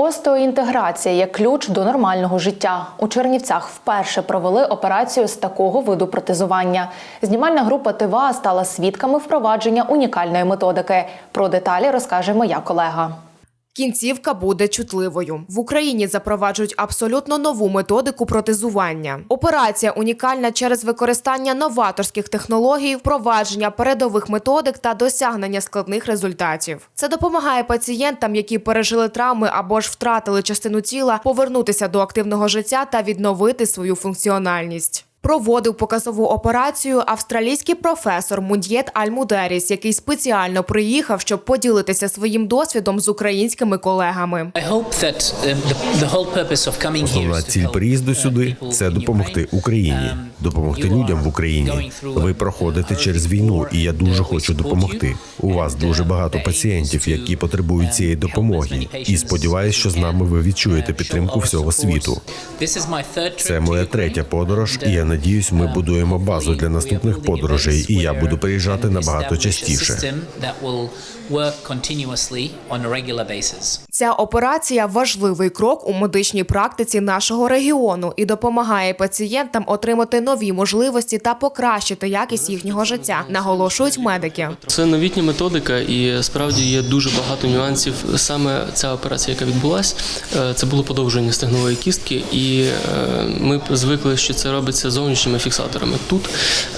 Остеоінтеграція як ключ до нормального життя. У Чернівцях вперше провели операцію з такого виду протезування. Знімальна група ТВА стала свідками впровадження унікальної методики. Про деталі розкаже моя колега. Кінцівка буде чутливою. В Україні запроваджують абсолютно нову методику протезування. Операція унікальна через використання новаторських технологій, впровадження передових методик та досягнення складних результатів. Це допомагає пацієнтам, які пережили травми або ж втратили частину тіла, повернутися до активного життя та відновити свою функціональність. Проводив показову операцію австралійський професор Муд'єт Аль-Мудеріс, який спеціально приїхав, щоб поділитися своїм досвідом з українськими колегами. Um, Основна ціль приїзду сюди це допомогти Україні, Um, допомогти людям в Україні. Ви проходите через війну, і я дуже uh, хочу допомогти. У вас дуже uh, багато пацієнтів, які потребують um, цієї допомоги. І сподіваюся, що з нами ви відчуєте uh, підтримку всього світу. Це моя третя подорож, і я uh, надіюсь, ми будуємо базу для наступних подорожей, і я буду приїжджати набагато частіше. Ця операція важливий крок у медичній практиці нашого регіону і допомагає пацієнтам отримати нові можливості та покращити якість їхнього життя, наголошують медики. Це новітня методика, і справді є дуже багато нюансів. Саме ця операція, яка відбулася, це було подовження стегнової кістки, і е, ми звикли, що це робиться зовнішніми фіксаторами. Тут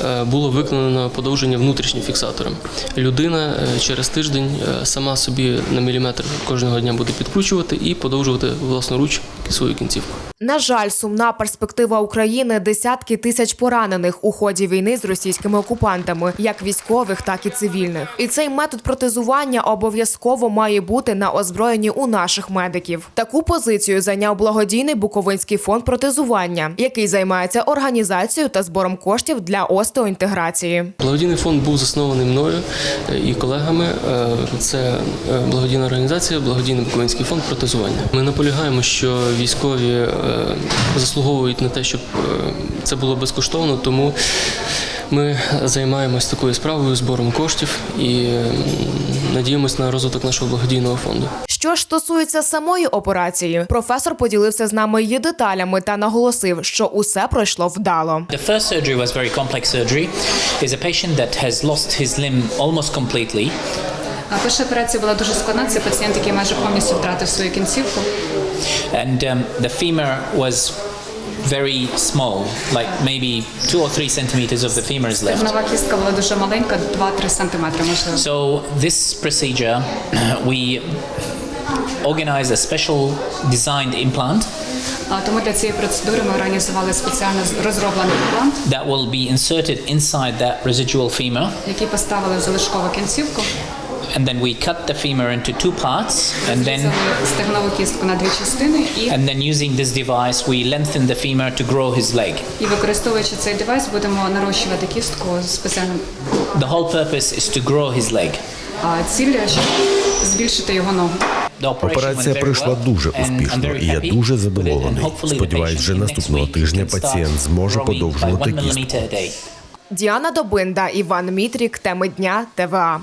е, було виконано подовження внутрішнім фіксатором. Людина е, через тиждень е, сама собі на міліметр кожного дня буде підкручувати і подовжувати власноруч свою кінцівку. На жаль, сумна перспектива України десятки тисяч поранених у ході війни з російськими окупантами, як військових, так і цивільних. І цей метод протезування обов'язково має бути на озброєнні у наших медиків. Таку позицію зайняв благодійний Буковинський фонд протезування, який займається організацією та збором коштів для остеоінтеграції. Благодійний фонд був заснований мною і колегами. Е, Це е, благодійна організація, благодійний Буковинський фонд протезування. Ми наполягаємо, що військові е, заслуговують на те, щоб це було безкоштовно, тому ми займаємось такою справою збором коштів і м, надіємося на розвиток нашого благодійного фонду. Що ж стосується самої операції, професор поділився з нами її деталями та наголосив, що усе пройшло вдало. The first surgery was very complex surgery. Is a patient that has lost his limb almost completely. А Перша операція була дуже складна. Це пацієнт, який майже повністю втратив свою кінцівку. and um, the femur was very small, like maybe two or three centimeters of the femur is left. Нова кістка була дуже маленька, 2-3 сантиметри, можливо. So this procedure, we organized a special designed implant А Тому для цієї процедури ми організували спеціально розроблений імплант, that will be inserted inside that residual femur, який поставили в залишкову кінцівку, and then we cut the femur into two parts, and then зрізали стегнову кістку на дві частини і, and then using this device, we lengthen the femur to grow his leg. і використовуючи цей девайс, будемо нарощувати кістку спеціально. The whole purpose is to grow his leg. А ціль, щоб збільшити його ногу. Операція пройшла дуже успішно, і я дуже задоволений. Сподіваюсь, вже наступного тижня пацієнт зможе подовжувати кістку. Діана Добинда, Іван Мітрік, теми дня ТВА.